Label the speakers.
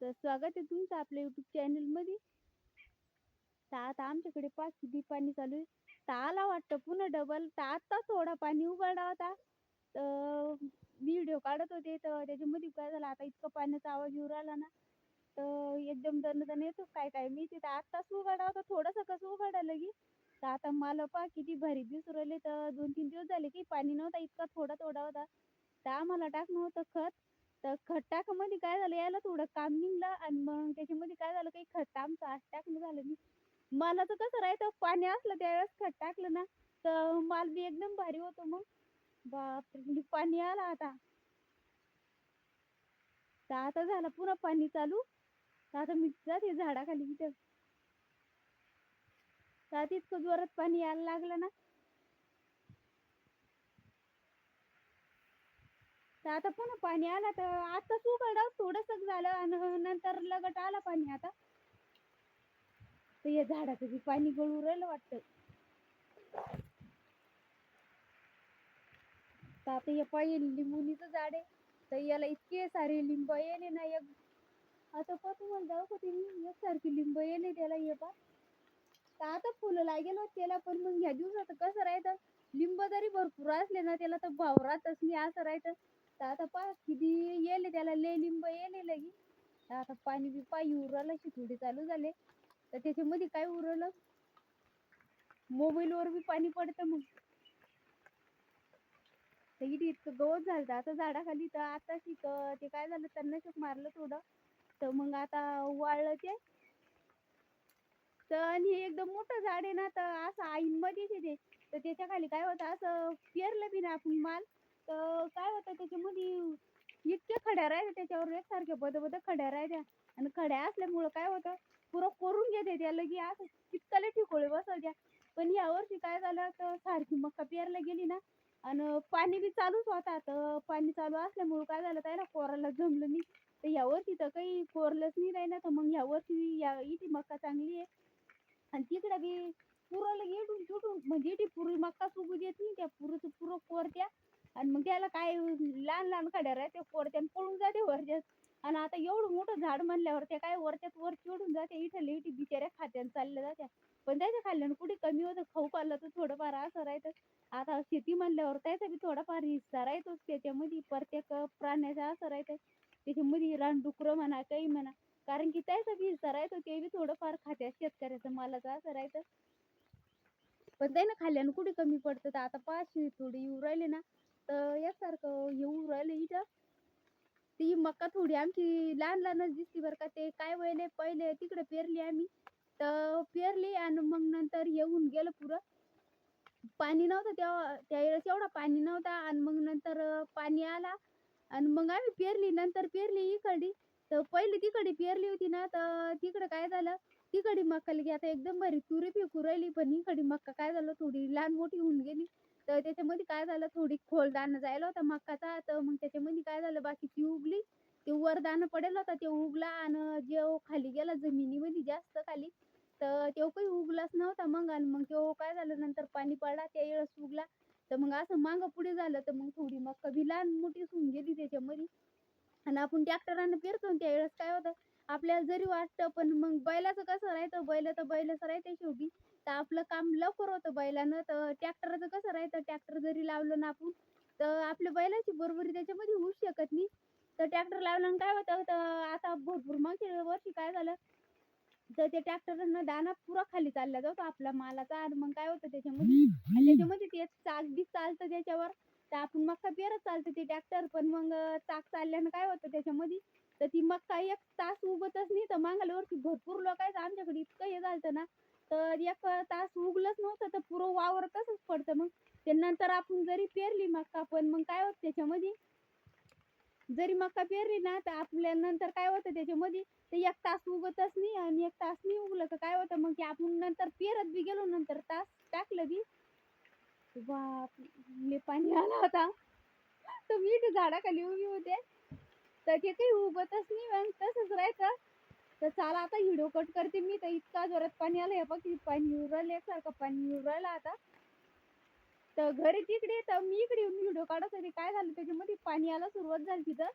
Speaker 1: तर स्वागत आहे तुमचं आपल्या युट्यूब चॅनलमध्ये तर आता आमच्याकडे पाच किती पाणी चालू आहे. तर आला वाटतं पुन्हा डबल तर आत्ता थोडा पाणी उघडला होता. तर व्हिडिओ काढत होते. तर त्याच्यामध्ये काय झालं आता इतकं पाण्याचा आवाज येऊ राहिला ना. तर एकदम दणदण येतो. काय काय मी तिथं आत्ताच उघडा होता. थोडंसं कसं उघडायला लगी तर आता मला पहा किती भारी दिसू राहिले. तर दोन तीन दिवस झाले की पाणी नव्हता. इतका थोडा थोडा होता. तर आम्हाला टाकणं होतं खत. तर खत टाकामध्ये काय झालं यायला थोडं काम निघलं आणि मग त्याच्यामध्ये काय झालं काही खत आमचं आज टाकणं झालं नाही. मला तर कसं राहायचं पाणी असलं त्यावेळेस खत टाकलं ना तर माल बी एकदम भारी होतो मग. बापरे म्हणजे पाणी आलं आता. तर आता झालं पुन्हा पाणी चालू. तर आता मी जाते झाडाखाली तिथं तर इतकं जोरात पाणी यायला लागलं ना तर आता पुन्हा पाणी आला तर आता उघडा थोडस झालं आणि नंतर लगट आला पाणी आता. तर या झाडाचं बी पाणी गळू राहिलं वाटतं. तर आता हे पाहिजे लिंबुनीचं झाड आहे. तर याला इतके सारे लिंब येले ना एक आता पा तुम्हाला जाऊ का तुम्ही एकसारखी लिंब येले त्याला ये पा तर आता फुलं लागेल हो त्याला पण मग ह्या दिवसात कसं राहतं? लिंब जरी भरपूर असले ना त्याला तर भाव राहतच नाही असं राहतं. तर आता पा किती येले त्याला लय लिंब येले लगी. तर आता पाणी बी पायी उरलं शितुडी चालू झाले. तर त्याच्यामध्ये काय उरलं? मोबाईल वर बी पाणी पडतं मग. तर इथे इतकं गवत झालं आता झाडाखाली तर आता शिक ते काय झालं तणनाशक मारलं थोडं. तर मग आता वाळलं ते. तर आणि हे एकदम मोठं झाड आहे ना तर असं आईनमध्येच आहे ते. तर त्याच्याखाली काय होतं असं पेरलं बी ना आपण माल. तर काय होतं त्याच्यामध्ये इतक्या खड्या राहत्या त्याच्यावर एकसारख्या बद बद खड्या राहत्या आणि खड्या असल्यामुळं काय होतं पुरं कोरून घेते त्या लगी असं कितकाले ठिकोळे बसायच्या पण या वर्षी काय झालं तर सारखी मक्का पेरला गेली ना आणि पाणी बी चालूच होता. तर पाणी चालू असल्यामुळं काय झालं त्याला कोराला जमलं नाही. तर या वर्षी तर काही कोरलंच नाही राही ना तर मग या वर्षी या इथे मक्का चांगली आहे. आणि तिकडं बी पुराला येटून तुटून म्हणजे इथे पुरी मक्का सुगू देत नाही त्या पुरं पुरं कोरत्या. आणि मग त्याला काय लहान लहान खड्या राहते कोरत्या पळून जाते वरच्यात. आणि आता एवढं मोठं झाड म्हणल्यावर ते काय वरच्यात वर चिडून जाते इथं लेटी बिचाऱ्या खात्यानं चालल्या जात्या. पण त्याच्या खाल्ल्यानं कुठे कमी होतं खाऊ पाहिलं तर थोडंफार असं राहतं. आता शेती म्हणल्यावर त्याचा बी थोडाफार हिस्सा राहतोच त्याच्यामध्ये प्रत्येक प्राण्याचा असं राहतं त्याच्यामध्ये रानडुकरं म्हणा काही म्हणा कारण की त्याचा बी हिस्सा राहतो ते बी थोडंफार खात्या शेतकऱ्याचं मालाचं असं राहतं. पण त्यानं खाल्ल्यानं कुठे कमी पडतं? तर आता पाचशे थोडी येऊ राहिले ना तर यासारखं येऊ राहिलं इथं. ती मका थोडी आमची लहान लहानच दिसती बरं का ते काय वयले पहिले तिकडे पेरली आम्ही. तर पेरली आणि मग नंतर येऊन गेलं पुरं. पाणी नव्हतं तेव्हा त्यावेळेस एवढा पाणी नव्हता आणि मग नंतर पाणी आला. आणि मग आम्ही पेरली नंतर पेरली इकडे तर पहिले तिकडे पेरली होती ना तर तिकडं काय झालं तिकडे मक्का लगी आता एकदम भारी तुरी पिकू राहिली पण इकडे मक्का काय झालं थोडी लहान मोठी होऊन गेली. तर त्याच्यामध्ये काय झालं थोडी खोल दाणं जायला होता मक्काचा तर मग त्याच्यामध्ये काय झालं बाकीची उगली. ते वर दाणं पडेल होता ते उगला आणि जे खाली गेला जमिनीमध्ये जास्त खाली तर तो काही उगलाच नव्हता मग आणि मग तो काय झालं नंतर पाणी पडला त्या वेळेस उगला. तर मग असं मागं पुढे झालं तर मग थोडी मक्का बी लहान मोठी होऊन गेली त्याच्यामध्ये. आणि आपण ट्रॅक्टरानं पेरतो त्या वेळेस काय होतं आपल्याला जरी वाटतं पण मग बैलाचं कसं राहतं बैल तर बैलच राहते शेवटी. तर आपलं काम लवकर होतं बैलानं तर ट्रॅक्टरचं कसं राहतं ट्रॅक्टर जरी लावलं ना आपण तर आपल्या बैलाची बरोबरी त्याच्यामध्ये होऊ शकत नाही. तर ट्रॅक्टर लावल्यानं काय होतं तर आता भरपूर मागच्या वर्षी काय झालं तर ते ट्रॅक्टरनं दाना पुरा खाली चालला जातो आपला मालाचा आणि मग काय होतं त्याच्यामध्ये? आणि त्याच्यामध्ये ते चाक बी चालतं त्याच्यावर. तर आपण मक्का पेरत चालतं ते ट्रॅक्टर. पण मग चाक चालल्यानं काय होतं त्याच्यामध्ये? तर ती मक्का एक तास उगतच नाही. तर मागाल्या भरपूर लोक आहेत. आमच्याकडे इतकं हे झालं ना तर एक तास उगलंच नव्हतं. तर पुरं वावर तसंच पडतं. मग ते नंतर आपण जरी पेरली मक्का पण मग काय होतं त्याच्यामध्ये? जरी मक्का पेरली ना तर आपल्या नंतर काय होतं त्याच्यामध्ये? ते एक तास उगतच नाही आणि एक तास नाही उगलं. तर काय होतं मग की आपण नंतर पेरत बी गेलो नंतर तास टाकलं बी. बाप पाणी आला होता. तर मी झाडाखाली उभी होते. तर ते काही उगतच नाही मग तसंच राहायचं. तर चला आता व्हिडिओ कट करते मी तर इतका जोरात पाणी आलं हे बघ पाणी येऊ एकसारखं पाणी येऊ आता. तर घरी तिकडे तर मी इकडे येऊन व्हिडिओ काढत होते. काय झालं त्याच्यामध्ये पाणी यायला सुरुवात झाली तिथं.